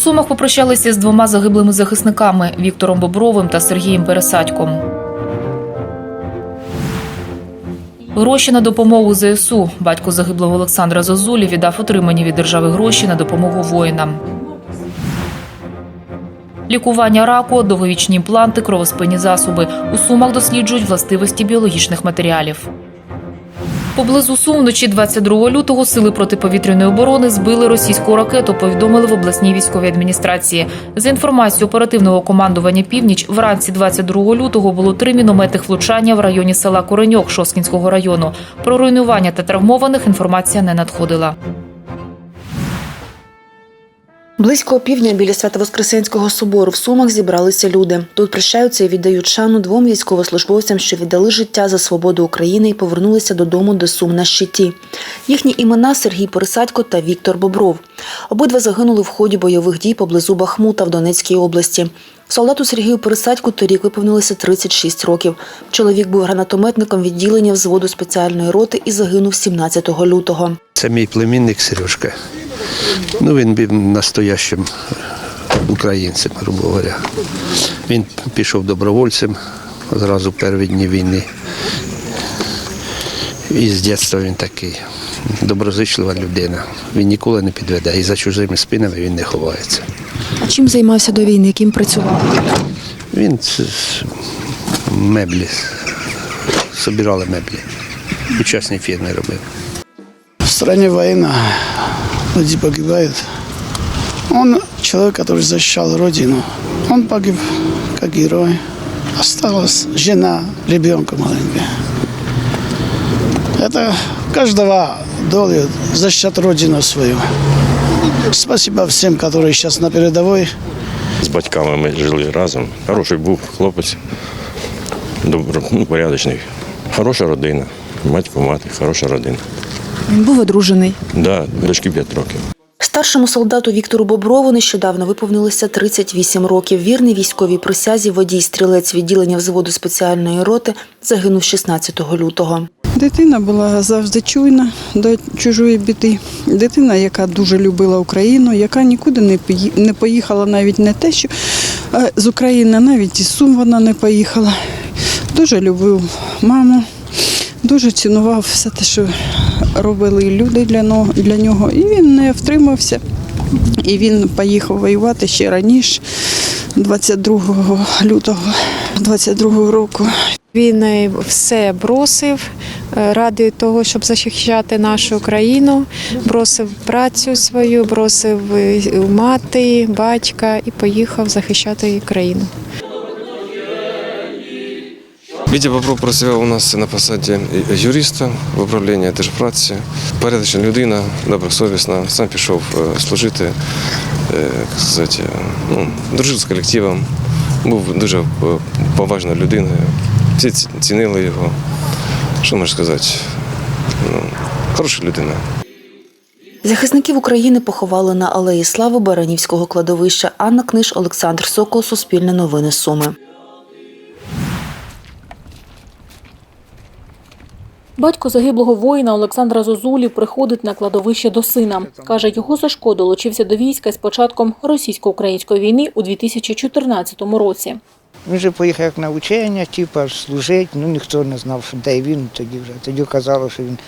Сумах попрощалися з двома загиблими захисниками Віктором Бобровим та Сергієм Пересадьком. Гроші на допомогу ЗСУ. Батько загиблого Олександра Зозулі віддав отримані від держави гроші на допомогу воїнам. Лікування раку, довговічні імпланти, кровоспинні засоби. У сумах досліджують властивості біологічних матеріалів. Поблизу Сум вночі 22 лютого сили протиповітряної оборони збили російську ракету. Повідомили в обласній військовій адміністрації. За інформацією оперативного командування Північ, вранці 22 лютого було три мінометних влучання в районі села Кореньок Шоскінського району. Про руйнування та травмованих інформація не надходила. Близько півдня біля Свято-Воскресенського собору в Сумах зібралися люди. Тут прощаються і віддають шану двом військовослужбовцям, що віддали життя за свободу України і повернулися додому до Сум на щиті. Їхні імена Сергій Пересадько та Віктор Бобров. Обидва загинули в ході бойових дій поблизу Бахмута в Донецькій області. Солдату Сергію Пересадьку торік виповнилося 36 років. Чоловік був гранатометником відділення взводу спеціальної роти і загинув 17 лютого. Це мій племінник Сережка. Ну, він був настоящим українцем, грубо говоря. Він пішов добровольцем зразу перші дні війни. І з дитинства він такий доброзичлива людина. Він ніколи не підведе. І за чужими спинами він не ховається. А чим займався до війни? Ким працював? Він з- меблі, собирали меблі. У частній фірмі робив. В стране война, люди погибают. Он человек, который защищал родину. Он погиб как герой. Осталась жена, ребенка маленькая. Это каждого доля защищать родину свою. Спасибо всем, которые сейчас на передовой. З батьками ми жили разом. Хороший був хлопець, добро, ну, порядочний. Хороша родина. Батько, мати, хороша родина. Він був одружений. Да, дочки 5 років. Старшому солдату Віктору Боброву нещодавно виповнилося 38 років. Вірний військовій присязі водій стрілець відділення взводу спеціальної роти загинув 16 лютого. Дитина була завжди чуйна до чужої біди. Дитина, яка дуже любила Україну, яка нікуди не пої- не поїхала, навіть не те, що з України, навіть із Сум вона не поїхала. Дуже любив маму, дуже цінував все те, що робили люди для нього, для нього. І він не втримався. І він поїхав воювати ще раніше, 22 лютого 22 року. Він е, все бросив е, ради того, щоб захищати нашу країну, бросив працю свою, бросив е, мати, батька і поїхав захищати країну. Вітя Бобров працював у нас на посаді юриста в управлінні держпраці. Порядочна людина, добросовісна, сам пішов е, служити, е, сказати, е, ну, дружив з колективом, був дуже поважною людиною. Всі цінили його. Що можна сказати? Ну, хороша людина. Захисників України поховали на алеї Слави Баранівського кладовища. Анна Книж, Олександр Сокол, Суспільне новини Суми. Батько загиблого воїна Олександра Зозулі приходить на кладовище до сина. Каже, його Сашко долучився до війська з початком російсько-української війни у 2014 році. Він же поїхав як на учення, типу, служить, ну ніхто не знав, де він тоді вже. Тоді казали, що він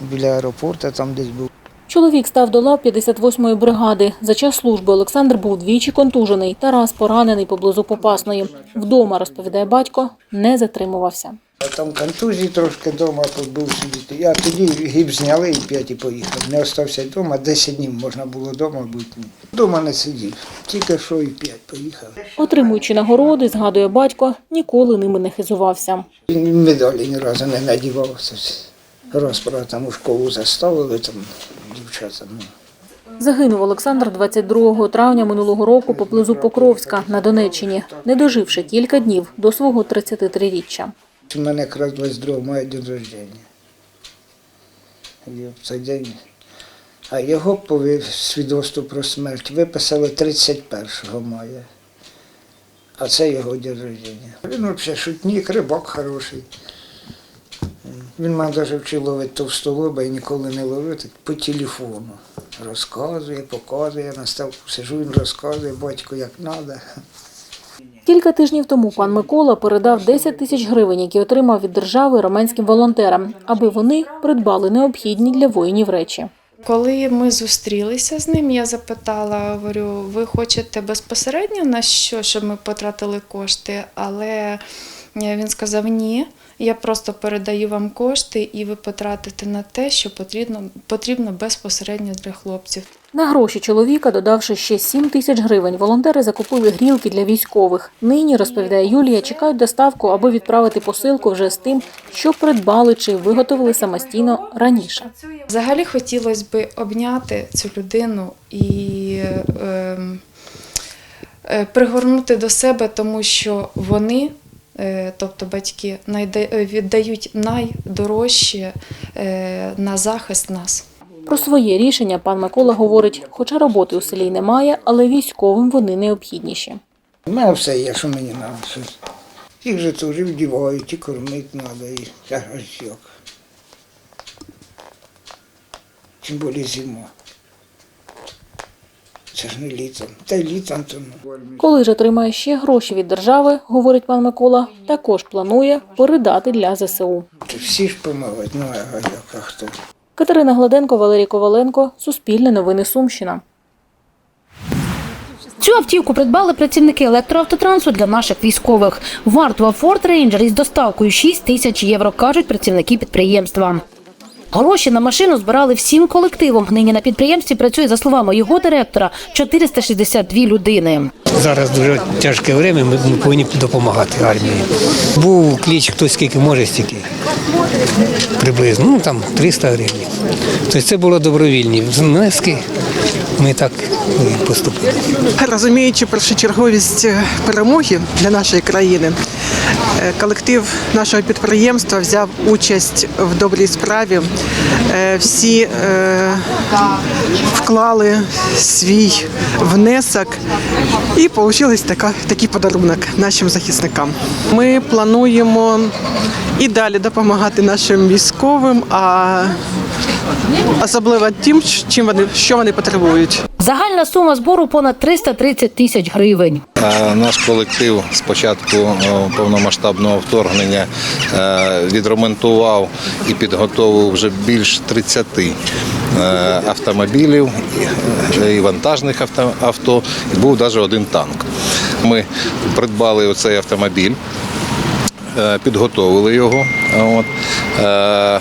біля аеропорту там десь був. Чоловік став до лав 58-ї бригади. За час служби Олександр був двічі контужений та раз поранений поблизу Попасної. Вдома, розповідає батько, не затримувався. А там контузії трошки вдома побув сидіти. Я тоді гіп зняли і п'ять і поїхав. Не остався вдома, 10 днів можна було вдома бути. Вдома не сидів. Тільки що і п'ять поїхав. Отримуючи нагороди, згадує батько, ніколи ними не хизувався. Він медалі ні разу не надівав. Це Раз, правда, там у школу заставили, там дівчата. Ну. Загинув Олександр 22 травня минулого року поблизу Покровська на Донеччині, не доживши кілька днів до свого 33-річчя. У мене якраз 22 мая день рождення. Цей день. А його пові- свідоцтво про смерть виписали 31 мая. А це його день рождення. Він взагалі шутник, рибак хороший. Він мене навіть вчив ловити товстолоба і ніколи не ловив так по телефону. Розказує, показує, на ставку сижу, він розказує, батько як треба. Кілька тижнів тому пан Микола передав 10 тисяч гривень, які отримав від держави романським волонтерам, аби вони придбали необхідні для воїнів речі. Коли ми зустрілися з ним, я запитала, говорю, ви хочете безпосередньо на що, щоб ми потратили кошти? Але він сказав ні. Я просто передаю вам кошти, і ви потратите на те, що потрібно, потрібно безпосередньо для хлопців. На гроші чоловіка, додавши ще 7 тисяч гривень, волонтери закупили грілки для військових. Нині, розповідає Юлія, чекають доставку, аби відправити посилку вже з тим, що придбали чи виготовили самостійно раніше. Взагалі хотілося б обняти цю людину і е, е, пригорнути до себе, тому що вони, е, тобто батьки, е, віддають найдорожче е, на захист нас. Про своє рішення пан Микола говорить, хоча роботи у селі й немає, але військовим вони необхідніші. У мене все є, що мені треба. Їх же теж вдівають, і кормити треба, і як. Тим більше зима. Це ж не літом. Та й ну. Коли ж отримає ще гроші від держави, говорить пан Микола, також планує передати для ЗСУ. Це Всі ж помагають, ну а як, а хто? Катерина Гладенко, Валерій Коваленко, Суспільне новини Сумщина. Цю автівку придбали працівники електроавтотрансу для наших військових. Вартова Ford Ranger із доставкою 6 тисяч євро, кажуть працівники підприємства. Гроші на машину збирали всім колективом. Нині на підприємстві працює, за словами його директора, 462 людини. Зараз дуже тяжке время, ми повинні допомагати армії. Був кліч, хто скільки може, стільки. Приблизно, ну там 300 гривень. Тобто це було добровільні внески. Ми так і поступили. Розуміючи першочерговість е, перемоги для нашої країни, е, колектив нашого підприємства взяв участь в добрій справі. Е, Всі вклали свій внесок і вийшов такий подарунок нашим захисникам. Ми плануємо і далі допомагати нашим військовим, а особливо тим, чим вони що вони потребують. Загальна сума збору понад 330 тисяч гривень. Е, Наш колектив з початку е, повномасштабного вторгнення е, відремонтував і підготовив вже більш 30 е, автомобілів і- вантажних авто, авто, і був навіть один танк. Ми придбали оцей автомобіль. Е, Підготовили його. От. Е,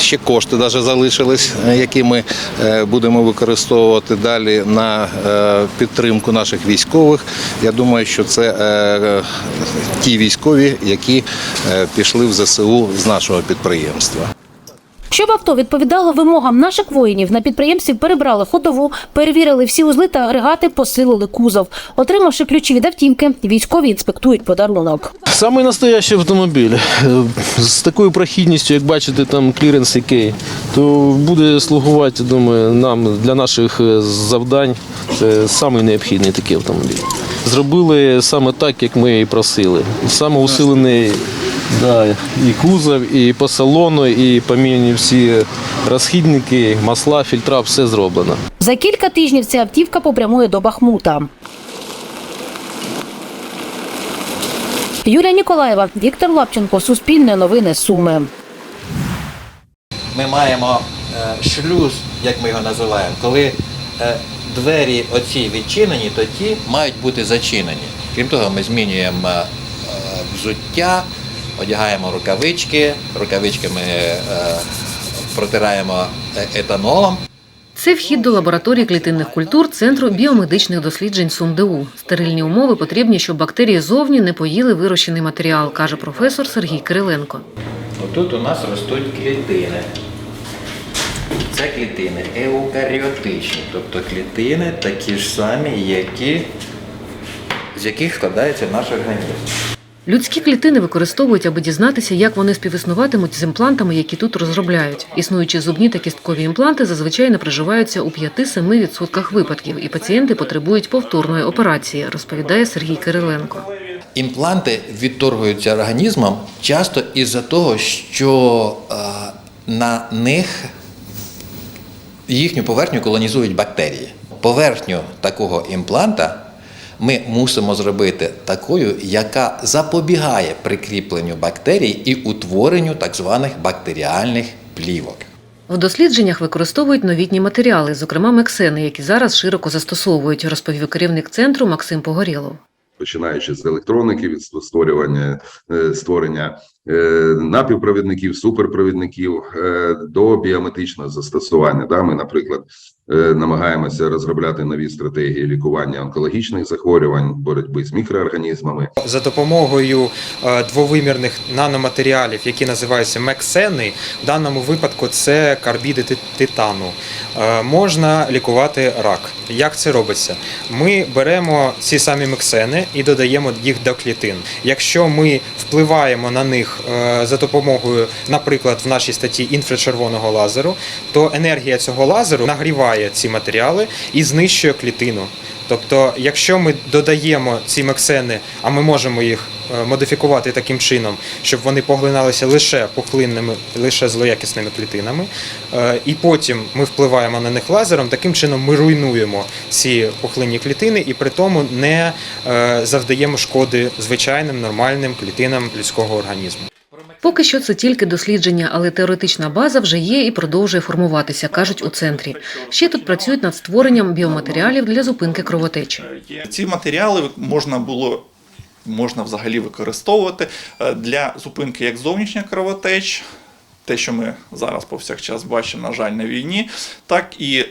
Ще кошти навіть залишились, які ми е, будемо використовувати далі на підтримку наших військових. Я думаю, що це ті військові, які пішли в ЗСУ з нашого підприємства. Щоб авто відповідало вимогам наших воїнів, на підприємстві перебрали ходову, перевірили всі узли та агрегати, посилили кузов. Отримавши ключі від автівки, військові інспектують подарунок. Самий настоящий автомобіль Е, з такою прохідністю, як бачите, там кліренс який, то буде слугувати, думаю, нам для наших е, завдань. Це самий необхідний такий автомобіль. Зробили саме так, як ми і просили. Саме усилений да, і кузов, і по салону, і поміняні всі розхідники, масла, фільтра, все зроблено. За кілька тижнів ця автівка попрямує до Бахмута. Юлія Ніколаєва, Віктор Лапченко, Суспільне новини Суми. ми маємо е, шлюз, як ми його називаємо, коли е, двері оці відчинені, то ті мають бути зачинені. Крім того, ми змінюємо е, взуття, одягаємо рукавички, рукавички ми е, протираємо е, етанолом. Це вхід до лабораторії клітинних культур Центру біомедичних досліджень СумДУ. Стерильні умови потрібні, щоб бактерії зовні не поїли вирощений матеріал, каже професор Сергій Кириленко. Отут у нас ростуть клітини. Це клітини еукаріотичні, тобто клітини такі ж самі, які, з яких складається наш організм. Людські клітини використовують, аби дізнатися, як вони співіснуватимуть з імплантами, які тут розробляють. Існуючі зубні та кісткові імпланти зазвичай не приживаються у 5-7% випадків, і пацієнти потребують повторної операції, розповідає Сергій Кириленко. Імпланти відторгуються організмом часто із-за того, що е, на них їхню поверхню колонізують бактерії. Поверхню такого імпланта ми мусимо зробити такою, яка запобігає прикріпленню бактерій і утворенню так званих бактеріальних плівок. В дослідженнях використовують новітні матеріали, зокрема мексени, які зараз широко застосовують, розповів керівник центру Максим Погорєлов. починаючи з електроніки, від створювання е, створення напівпровідників, суперпровідників е, до біометричного застосування. Да, ми, наприклад, е, намагаємося розробляти нові стратегії лікування онкологічних захворювань, боротьби з мікроорганізмами. За допомогою е, двовимірних наноматеріалів, які називаються мексени, в даному випадку це карбіди титану, е, можна лікувати рак. Як це робиться? Ми беремо ці самі мексени і додаємо їх до клітин. Якщо ми впливаємо на них е, за допомогою, наприклад, в нашій статті інфрачервоного лазеру, то енергія цього лазеру нагріває ці матеріали і знищує клітину. Тобто, якщо ми додаємо ці мексени, а ми можемо їх модифікувати таким чином, щоб вони поглиналися лише пухлинними, лише злоякісними клітинами, е, і потім ми впливаємо на них лазером, таким чином ми руйнуємо ці пухлинні клітини і при тому не е, завдаємо шкоди звичайним нормальним клітинам людського організму. Поки що це тільки дослідження, але теоретична база вже є і продовжує формуватися, кажуть у центрі. Ще тут працюють над створенням біоматеріалів для зупинки кровотечі. Ці матеріали можна було можна взагалі використовувати е, для зупинки як зовнішніх кровотеч, те, що ми зараз повсякчас бачимо, на жаль, на війні, так і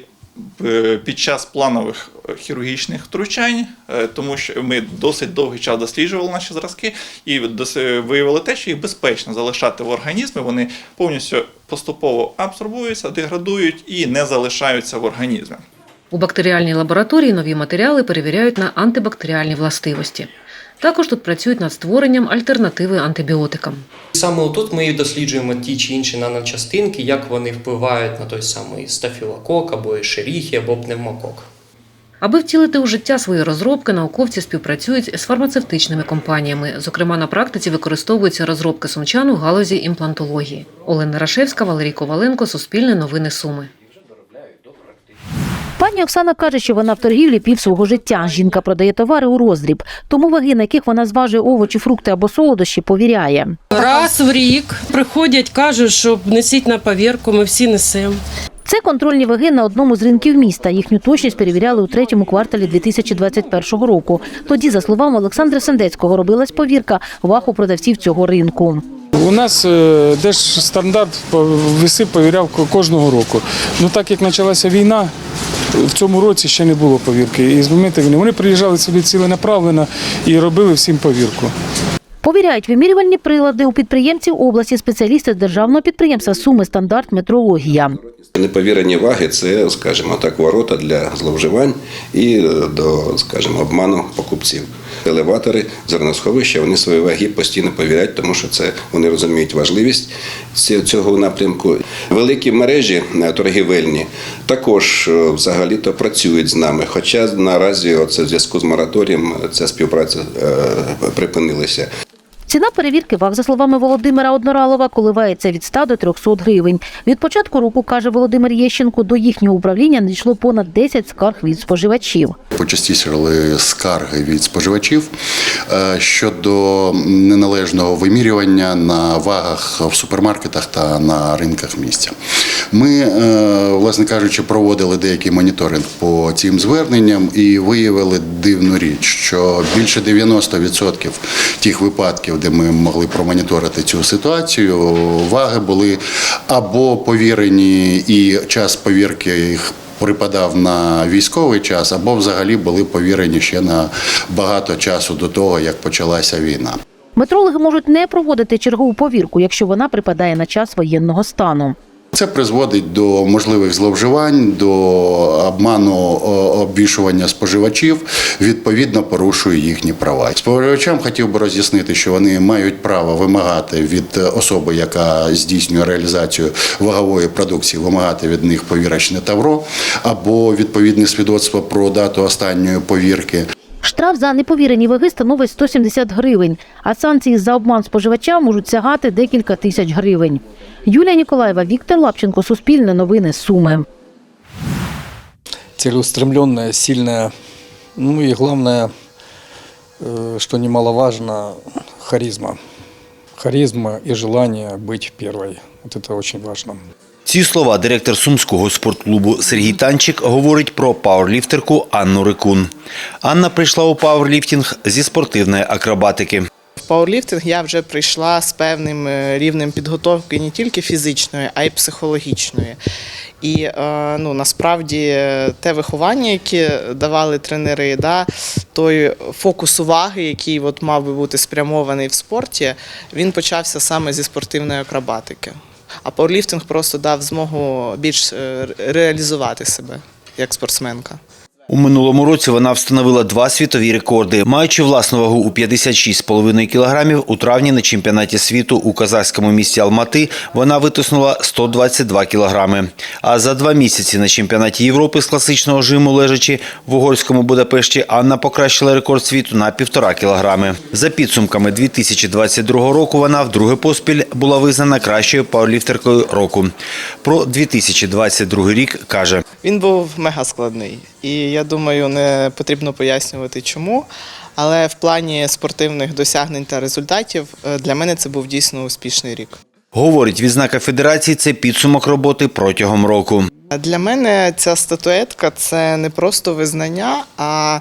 е, під час планових е, хірургічних втручань, тому що ми досить довгий час досліджували наші зразки і виявили те, що їх безпечно залишати в організмі. Вони повністю поступово абсорбуються, деградують і не залишаються в організмі. У бактеріальній лабораторії нові матеріали перевіряють на антибактеріальні властивості. Також тут працюють над створенням альтернативи антибіотикам. Саме тут ми і досліджуємо ті чи інші наночастинки, як вони впливають на той самий стафілокок або ешеріхі, або пневмокок. Аби втілити у життя свої розробки, науковці співпрацюють з фармацевтичними компаніями. Зокрема, на практиці використовуються розробки сумчан у галузі імплантології. Олена Рашевська, Валерій Коваленко, Суспільне новини Суми. Пані Оксана каже, що вона в торгівлі пів свого життя. Жінка продає товари у роздріб, тому ваги, на яких вона зважує овочі, фрукти або солодощі, повіряє. Раз в рік приходять, кажуть, що несіть на повірку, ми всі несемо. Це контрольні ваги на одному з ринків міста. Їхню точність перевіряли у третьому кварталі 2021 року. Тоді, за словами Олександра Сендецького, робилась повірка ваг у продавців цього ринку. У нас е, держстандарт по- веси перевіряв ко- кожного року. Ну так як почалася війна, в цьому році ще не було повірки. І з моменту війни вони приїжджали сюди ціленаправленно і робили всім повірку. Повіряють вимірювальні прилади у підприємців області спеціалісти з державного підприємства Суми стандарт метрологія. Неповірені ваги це, скажімо так, ворота для зловживань і е, до, скажімо, обману покупців. Елеватори, зерносховища, вони свої ваги постійно повіряють, тому що це вони розуміють важливість цього напрямку. Великі мережі е, торгівельні також е, взагалі-то працюють з нами. Хоча наразі, оце в зв'язку з мораторієм, ця співпраця е, припинилася. Ціна перевірки ваг, за словами Володимира Одноралова, коливається від 100 до 300 гривень. Від початку року, каже Володимир Єщенко, до їхнього управління надійшло понад 10 скарг від споживачів. Почастішали скарги від споживачів щодо неналежного вимірювання на вагах в супермаркетах та на ринках місця. Ми, е, власне кажучи, проводили деякий моніторинг по цим зверненням і виявили дивну річ, що більше 90% тих випадків, де ми могли промоніторити цю ситуацію, ваги були або повірені, і час повірки їх припадав на військовий час, або взагалі були повірені ще на багато часу до того, як почалася війна. Метрологи можуть не проводити чергову повірку, якщо вона припадає на час воєнного стану. Це призводить до можливих зловживань, до обману обвішування споживачів, відповідно порушує їхні права. Споживачам хотів би роз'яснити, що вони мають право вимагати від особи, яка здійснює реалізацію вагової продукції, вимагати від них повірочне тавро або відповідне свідоцтво про дату останньої повірки. Штраф за неповірені ваги становить 170 гривень, а санкції за обман споживача можуть сягати декілька тисяч гривень. Юлія Ніколаєва, Віктор Лапченко, Суспільне новини, Суми. целеустремленная, сильная. Ну и главное, э, что немаловажно, харизма. Харизма и желание быть первой. Вот это очень важно. Ці слова директор сумського спортклубу Сергій Танчик говорить про пауерліфтерку Анну Рикун. Анна прийшла у пауерліфтинг зі спортивної акробатики. В пауерліфтинг я вже прийшла з певним е, рівнем підготовки не тільки фізичної, а й психологічної. І е, ну, насправді е, те виховання, яке давали тренери, да, той фокус уваги, який от мав би бути спрямований в спорті, він почався саме зі спортивної акробатики. А пауерліфтинг просто дав змогу більш е, реалізувати себе як спортсменка. У минулому році вона встановила два світові рекорди. Маючи власну вагу у 56,5 кілограмів, у травні на чемпіонаті світу у казахському місті Алмати вона витиснула 122 кілограми. А за два місяці на чемпіонаті Європи з класичного жиму лежачи в угорському Будапешті Анна покращила рекорд світу на півтора кілограми. За підсумками 2022 року вона вдруге поспіль була визнана кращою пауерліфтеркою року. Про 2022 рік каже. Він був мега складний, і я думаю, не потрібно пояснювати чому. Але в плані спортивних досягнень та результатів е, для мене це був дійсно успішний рік. Говорить, відзнака федерації це підсумок роботи протягом року. Для мене ця статуетка це не просто визнання, а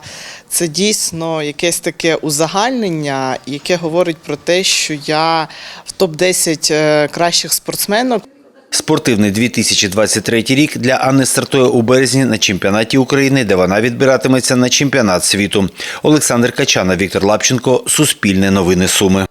це дійсно якесь таке узагальнення, яке говорить про те, що я в топ 10 кращих спортсменок. Спортивний 2023 рік для Анни стартує у березні на чемпіонаті України, де вона відбиратиметься на чемпіонат світу. Олександр Качана, Віктор Лапченко, Суспільне новини Суми.